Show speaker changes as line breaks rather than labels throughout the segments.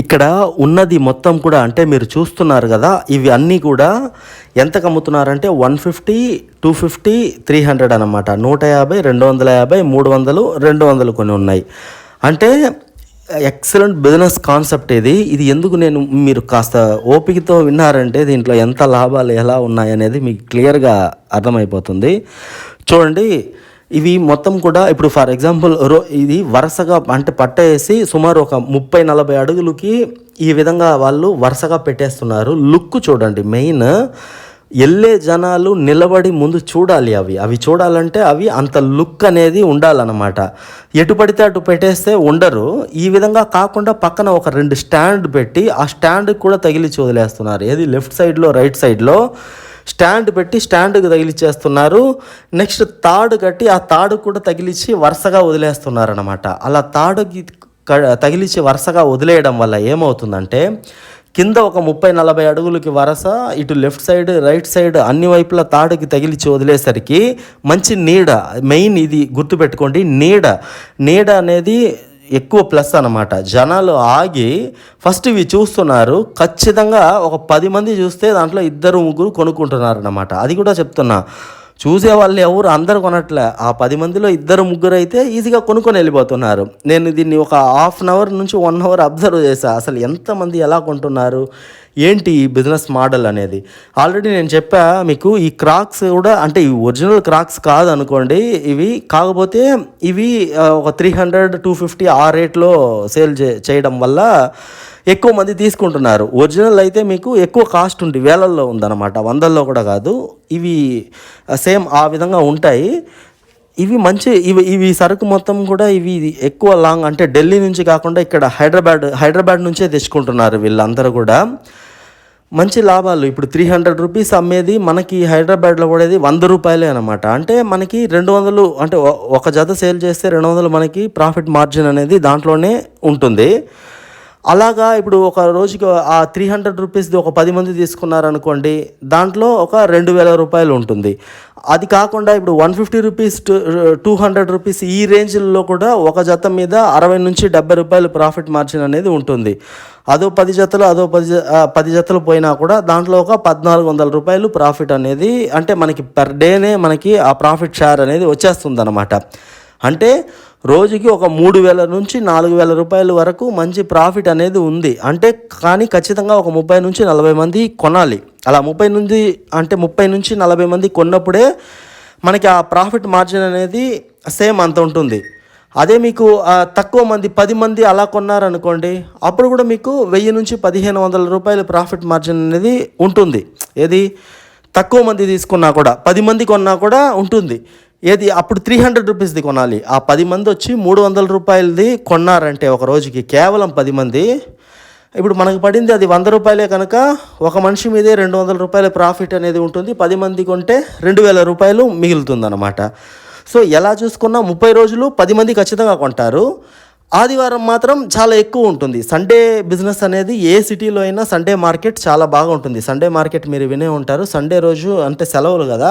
ఇక్కడ ఉన్నది మొత్తం కూడా అంటే మీరు చూస్తున్నారు కదా ఇవి అన్నీ కూడా ఎంతకు అమ్ముతున్నారంటే one fifty two fifty three hundred అనమాట నూట యాభై రెండు వందల యాభై మూడు వందలు రెండు వందలు కొన్ని ఉన్నాయి. అంటే ఎక్సలెంట్ బిజినెస్ కాన్సెప్ట్ ఇది. ఇది ఎందుకు నేను మీరు కాస్త ఓపికతో విన్నారంటే దీంట్లో ఎంత లాభాలు ఎలా ఉన్నాయనేది మీకు క్లియర్గా అర్థమైపోతుంది. చూడండి ఇవి మొత్తం కూడా ఇప్పుడు ఫర్ ఎగ్జాంపుల్ రో ఇది వరుసగా అంటే పట్టేసి సుమారు ఒక ముప్పై నలభై అడుగులకి ఈ విధంగా వాళ్ళు వరుసగా పెట్టేస్తున్నారు. లుక్ చూడండి మెయిన్ వెళ్ళే జనాలు నిలబడి ముందు చూడాలి అవి. అవి చూడాలంటే అవి అంత లుక్ అనేది ఉండాలన్నమాట. ఎటు పడితే అటు పెట్టేస్తే ఉండరు. ఈ విధంగా కాకుండా పక్కన ఒక రెండు స్టాండ్ పెట్టి ఆ స్టాండ్కి కూడా తగిలి వదిలేస్తున్నారు. ఏది? లెఫ్ట్ సైడ్లో రైట్ సైడ్లో స్టాండ్ పెట్టి స్టాండ్కి తగిలిచ్చేస్తున్నారు. నెక్స్ట్ తాడు కట్టి ఆ తాడు కూడా తగిలిచ్చి వరుసగా వదిలేస్తున్నారు అనమాట అలా తాడుకి క- తగిలిచ్చి వరుసగా వదిలేయడం వల్ల ఏమవుతుందంటే కింద ఒక ముప్పై నలభై అడుగులకి వరస ఇటు లెఫ్ట్ సైడ్ రైట్ సైడ్ అన్ని వైపుల తాడుకి తగిలిచ్చి వదిలేసరికి మంచి నీడ మెయిన్ ఇది గుర్తుపెట్టుకోండి నీడ. నీడ అనేది ఎక్కువ ప్లస్ అనమాట జనాలు ఆగి ఫస్ట్ ఇవి చూస్తున్నారు. ఖచ్చితంగా ఒక పది మంది చూస్తే దాంట్లో ఇద్దరు ముగ్గురు కొనుక్కుంటున్నారు అనమాట అది కూడా చెప్తున్నా. చూసే వాళ్ళు ఎవరు? అందరు కొనట్లే. ఆ పది మందిలో ఇద్దరు ముగ్గురు అయితే ఈజీగా కొనుక్కొని వెళ్ళిపోతున్నారు. నేను దీన్ని ఒక హాఫ్ అన్ అవర్ నుంచి వన్ అవర్ అబ్జర్వ్ చేశాను అసలు ఎంతమంది ఎలా కొంటున్నారు? ఏంటి ఈ బిజినెస్ మోడల్ అనేది? ఆల్రెడీ నేను చెప్పా మీకు ఈ క్రాక్స్ కూడా అంటే ఈ ఒరిజినల్ క్రాక్స్ కాదు అనుకోండి. ఇవి కాకపోతే ఇవి ఒక త్రీ హండ్రెడ్ టూ ఫిఫ్టీ ఆ రేట్లో సేల్ చే చేయడం వల్ల ఎక్కువ మంది తీసుకుంటున్నారు. ఒరిజినల్ అయితే మీకు ఎక్కువ కాస్ట్ ఉంది వేలల్లో ఉందన్నమాట. వందల్లో కూడా కాదు. ఇవి సేమ్ ఆ విధంగా ఉంటాయి. ఇవి మంచి ఇవి ఇవి సరుకు మొత్తం కూడా ఇవి ఎక్కువ లాంగ్ అంటే ఢిల్లీ నుంచి కాకుండా ఇక్కడ హైదరాబాద్ హైదరాబాద్ నుంచే తెచ్చుకుంటున్నారు వీళ్ళందరూ కూడా. మంచి లాభాలు. ఇప్పుడు త్రీ హండ్రెడ్ రూపీస్ అమ్మేది మనకి హైదరాబాద్లో పడేది వంద రూపాయలే అనమాట అంటే మనకి రెండు వందలు అంటే ఒక జత సేల్ చేస్తే రెండు వందలు మనకి ప్రాఫిట్ మార్జిన్ అనేది దాంట్లోనే ఉంటుంది. అలాగా ఇప్పుడు ఒక రోజుకి ఆ త్రీ హండ్రెడ్ రూపీస్ది ఒక పది మంది తీసుకున్నారనుకోండి దాంట్లో ఒక రెండు వేల రూపాయలు ఉంటుంది. అది కాకుండా ఇప్పుడు one fifty rupees two hundred rupees ఈ రేంజ్లో కూడా ఒక జత మీద అరవై నుంచి డెబ్బై రూపాయలు ప్రాఫిట్ మార్జిన్ అనేది ఉంటుంది. అదో పది జతలు అదో పది జ- పది జతలు పోయినా కూడా దాంట్లో ఒక పద్నాలుగు వందల రూపాయలు ప్రాఫిట్ అనేది అంటే మనకి పర్ డేనే మనకి ఆ ప్రాఫిట్ షేర్ అనేది వచ్చేస్తుంది అనమాట అంటే రోజుకి ఒక మూడు వేల నుంచి నాలుగు వేల రూపాయల వరకు మంచి ప్రాఫిట్ అనేది ఉంది. అంటే కానీ ఖచ్చితంగా ఒక ముప్పై నుంచి నలభై మంది కొనాలి. అలా ముప్పై నుంచి అంటే ముప్పై నుంచి నలభై మంది కొన్నప్పుడే మనకి ఆ ప్రాఫిట్ మార్జిన్ అనేది సేమ్ అంత ఉంటుంది. అదే మీకు తక్కువ మంది పది మంది అలా కొన్నారనుకోండి అప్పుడు కూడా మీకు వెయ్యి నుంచి పదిహేను వందల రూపాయల ప్రాఫిట్ మార్జిన్ అనేది ఉంటుంది. ఏది? తక్కువ మంది తీసుకున్నా కూడా పది మంది కొన్నా కూడా ఉంటుంది. ఏది అప్పుడు త్రీ హండ్రెడ్ రూపీస్ది కొనాలి. ఆ పది మంది వచ్చి మూడు వందల రూపాయలది కొన్నారంటే ఒక రోజుకి కేవలం పది మంది. ఇప్పుడు మనకు పడింది అది వంద రూపాయలే కనుక ఒక మనిషి మీదే రెండు వందల రూపాయల ప్రాఫిట్ అనేది ఉంటుంది. పది మంది కొంటే రెండు వేల రూపాయలు మిగులుతుందన్నమాట. సో ఎలా చూసుకున్నా ముప్పై రోజులు పది మంది ఖచ్చితంగా కొంటారు. ఆదివారం మాత్రం చాలా ఎక్కువ ఉంటుంది. సండే బిజినెస్ అనేది ఏ సిటీలో అయినా సండే మార్కెట్ చాలా బాగా ఉంటుంది. సండే మార్కెట్ మీరు వినే ఉంటారు. సండే రోజు అంటే సెలవులు కదా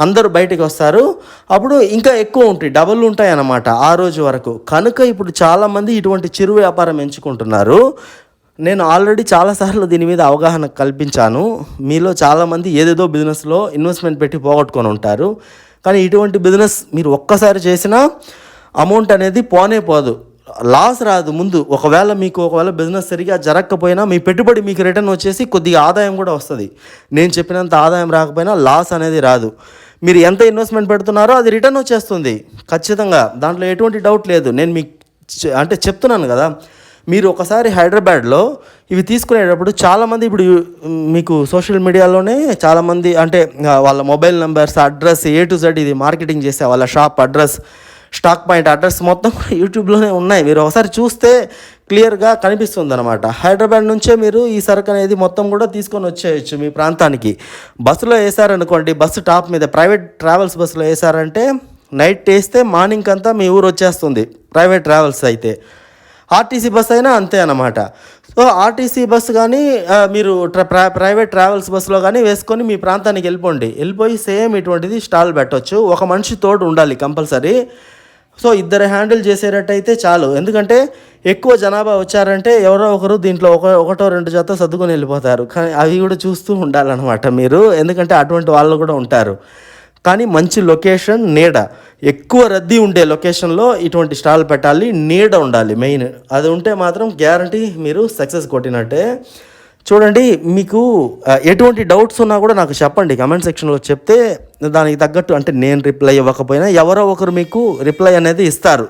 అందరూ బయటికి వస్తారు. అప్పుడు ఇంకా ఎక్కువ ఉంటాయి. డబుల్ ఉంటాయి అన్నమాట ఆ రోజు వరకు. కనుక ఇప్పుడు చాలామంది ఇటువంటి చిరు వ్యాపారం ఎంచుకుంటున్నారు. నేను ఆల్రెడీ చాలాసార్లు దీని మీద అవగాహన కల్పించాను. మీలో చాలామంది ఏదేదో బిజినెస్లో ఇన్వెస్ట్మెంట్ పెట్టి పోగొట్టుకొని ఉంటారు. కానీ ఇటువంటి బిజినెస్ మీరు ఒక్కసారి చేసినా అమౌంట్ అనేది పోనే పోదు. లాస్ రాదు ముందు. ఒకవేళ మీకు ఒకవేళ బిజినెస్ సరిగా జరగకపోయినా మీ పెట్టుబడి మీకు రిటర్న్ వచ్చేసి కొద్దిగా ఆదాయం కూడా వస్తుంది. నేను చెప్పినంత ఆదాయం రాకపోయినా లాస్ అనేది రాదు. మీరు ఎంత ఇన్వెస్ట్మెంట్ పెడుతున్నారో అది రిటర్న్ వచ్చేస్తుంది. ఖచ్చితంగా. దాంట్లో ఎటువంటి డౌట్ లేదు. నేను మీకు చె- అంటే చెప్తున్నాను కదా. మీరు ఒకసారి హైదరాబాద్లో ఇవి తీసుకునేటప్పుడు చాలామంది ఇప్పుడు మీకు సోషల్ మీడియాలోనే చాలామంది అంటే వాళ్ళ mobile numbers address A to Z ఇది మార్కెటింగ్ చేసే వాళ్ళ shop address stock point address మొత్తం యూట్యూబ్లోనే ఉన్నాయి. మీరు ఒకసారి చూస్తే క్లియర్గా కనిపిస్తుంది అనమాట హైదరాబాద్ నుంచే మీరు ఈ సరుకు అనేది మొత్తం కూడా తీసుకొని వచ్చేయచ్చు మీ ప్రాంతానికి. బస్సులో వేసారనుకోండి బస్సు టాప్ మీద ప్రైవేట్ ట్రావెల్స్ బస్సులో వేసారంటే నైట్ వేస్తే మార్నింగ్ అంతా మీ ఊరు వచ్చేస్తుంది. ప్రైవేట్ ట్రావెల్స్ అయితే. ఆర్టీసీ బస్ అయినా అంతే అనమాట సో ఆర్టీసీ బస్ కానీ మీరు ప్రైవేట్ ట్రావెల్స్ బస్సులో కానీ వేసుకొని మీ ప్రాంతానికి వెళ్ళిపోండి. వెళ్ళిపోయి సేమ్ ఇటువంటిది స్టాల్ పెట్టొచ్చు. ఒక మనిషి తోడు ఉండాలి కంపల్సరీ. సో ఇద్దరు హ్యాండిల్ చేసేటట్టయితే చాలు. ఎందుకంటే ఎక్కువ జనాభా వచ్చారంటే ఎవరో ఒకరు దీంట్లో ఒక ఒకటో రెండు జత సర్దుకొని వెళ్ళిపోతారు. కానీ అవి కూడా చూస్తూ ఉండాలన్నమాట మీరు. ఎందుకంటే అటువంటి వాళ్ళు కూడా ఉంటారు. కానీ మంచి లొకేషన్ నీడ. ఎక్కువ రద్దీ ఉండే లొకేషన్లో ఇటువంటి స్టాల్ పెట్టాలి. నీడ ఉండాలి మెయిన్. అది ఉంటే మాత్రం గ్యారంటీ మీరు సక్సెస్ కొట్టినట్టే. చూడండి మీకు ఎటువంటి డౌట్స్ ఉన్నా కూడా నాకు చెప్పండి. కమెంట్ సెక్షన్లో చెప్తే దానికి తగ్గట్టు అంటే నేను రిప్లై ఇవ్వకపోయినా ఎవరో ఒకరు మీకు రిప్లై అనేది ఇస్తారు.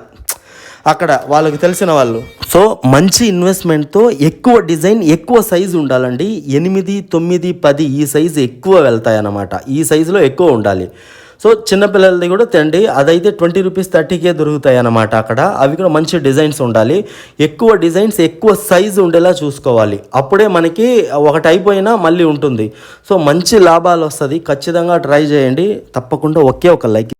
అక్కడ వాళ్ళకి తెలిసిన వాళ్ళు. సో మంచి ఇన్వెస్ట్మెంట్తో ఎక్కువ డిజైన్ ఎక్కువ సైజు ఉండాలండి. ఎనిమిది తొమ్మిది పది ఈ సైజు ఎక్కువ వెళ్తాయి అన్నమాట ఈ సైజులో ఎక్కువ ఉండాలి. సో చిన్నపిల్లలది కూడా తెండి అదైతే ట్వంటీ రూపీస్ థర్టీకే దొరుకుతాయి అన్నమాట అక్కడ. అవి కూడా మంచి డిజైన్స్ ఉండాలి. ఎక్కువ డిజైన్స్ ఎక్కువ సైజు ఉండేలా చూసుకోవాలి. అప్పుడే మనకి ఒకటి అయిపోయినా మళ్ళీ ఉంటుంది. సో మంచి లాభాలు వస్తుంది. ఖచ్చితంగా ట్రై చేయండి. తప్పకుండా ఒకే ఒక లైక్